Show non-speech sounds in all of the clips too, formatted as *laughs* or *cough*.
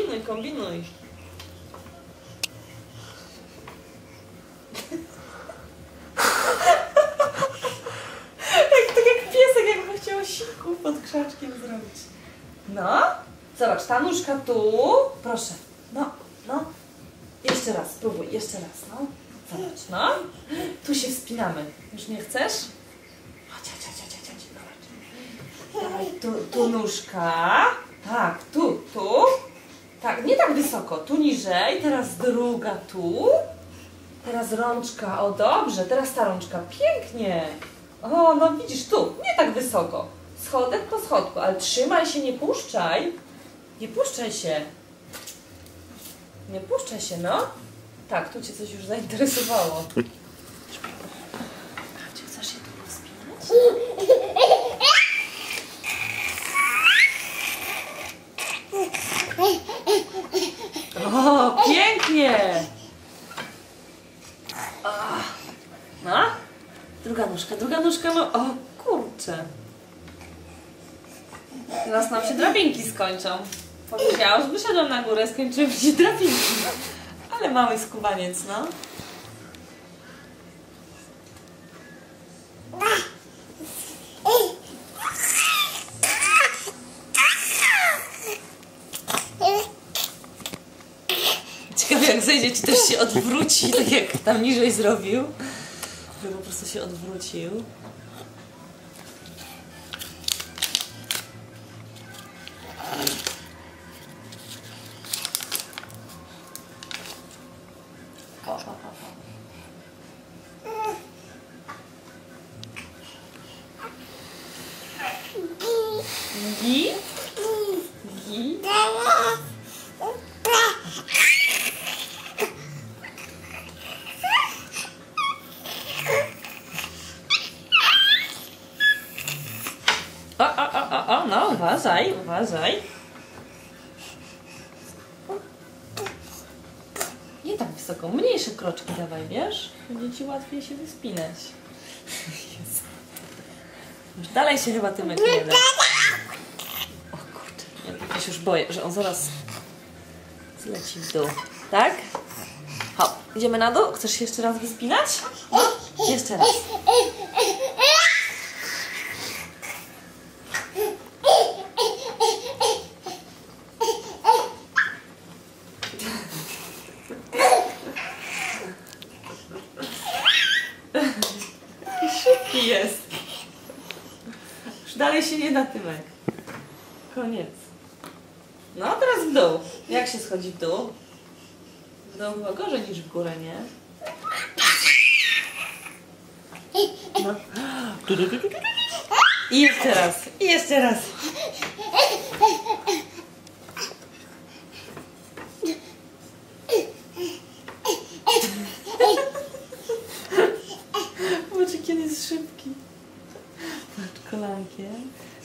kombinuj, kombinuj. jak, tak jak piesek, jakby chciał siku pod krzaczkiem zrobić. No, zobacz, ta nóżka tu. Proszę, no, no. Jeszcze raz, spróbuj, jeszcze raz, no. Zobacz, no. Tu się wspinamy. Już nie chcesz? Chodź, chodź, chodź, chodź, chodź. Dawaj, tu, tu nóżka. Tak, tu, tu. Tak, nie tak wysoko, tu niżej. Teraz druga tu. Teraz rączka, o dobrze, teraz ta rączka, pięknie. O, no widzisz, tu, nie tak wysoko. Schodek po schodku, ale trzymaj się, nie puszczaj. Nie puszczaj się. Nie puszczaj się, no. Tak, tu Cię coś już zainteresowało. *laughs* A, Czy chcesz się tu wspinać? O, pięknie! Ach. No, druga nóżka, druga nóżka, no, o kurczę. Teraz nam się drabinki skończą. Powiedziałam, że wyszedłem na górę, skończyły się drabinki. Ale mały skubaniec, no. Ciekawe jak zejdzie, czy też się odwróci, tak jak tam niżej zrobił. Że po prostu się odwrócił. O, o, o. no uważaj, uważaj. Nie tak wysoko, mniejsze kroczki dawaj, wiesz? Będzie ci łatwiej się wyspinać. Jezu. Już dalej się chyba Tymek nie da. O kurczę, ja się już boję, że on zaraz zleci w dół. Tak? Hop, idziemy na dół? Chcesz się jeszcze raz wyspinać? No, jeszcze raz. Jest. Już dalej się nie da tymek. Koniec. No, a teraz w dół. Jak się schodzi w dół? W dół chyba gorzej niż w górę, nie? No. I jeszcze raz. I jeszcze raz.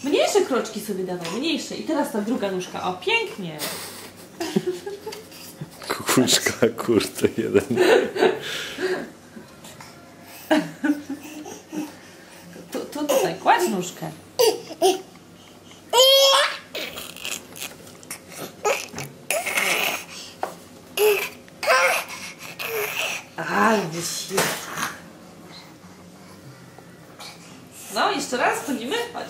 Mniejsze kroczki sobie dawaj, mniejsze. I teraz ta druga nóżka. O, pięknie. Kukuczka, kurde, jeden. Tu, tu tutaj, kładź nóżkę. Ale wysiłek. No, jeszcze raz chodzimy? Chodź.